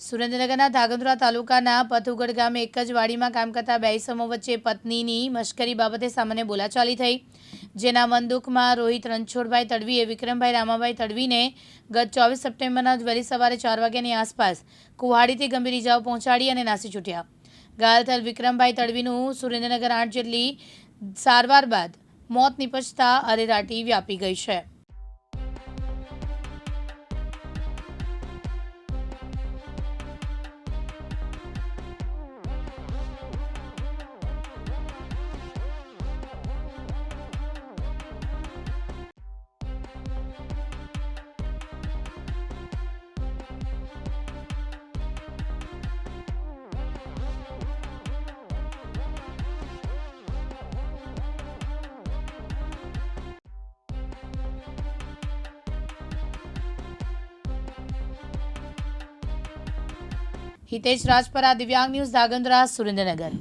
સુરેન્દ્રનગરના ધાગંદ્રા તાલુકાના પથુગઢ ગામે એક જ વાડીમાં કામ કરતા બે ઈસમો વચ્ચે પત્નીની મશ્કરી બાબતે સામાન્ય બોલાચાલી થઈ. જેના મનદુખમાં રોહિત રણછોડભાઈ તડવીએ વિક્રમભાઈ રામાભાઈ તડવીને ગત ચોવીસ સપ્ટેમ્બરના વહેલી સવારે ચાર વાગ્યાની આસપાસ કુહાડીથી ગંભીર ઇજાઓ પહોંચાડી અને નાસી છૂટ્યા. ઘાયલ થયેલ વિક્રમભાઈ તડવીનું સુરેન્દ્રનગર આઠ જેટલી સારવાર બાદ મોત નીપજતા અરેરાટી વ્યાપી ગઈ છે. હિતેશ રાજપરા દિવ્યાંગ ન્યૂઝ ધાગંદ્રા સુરેન્દ્રનગર.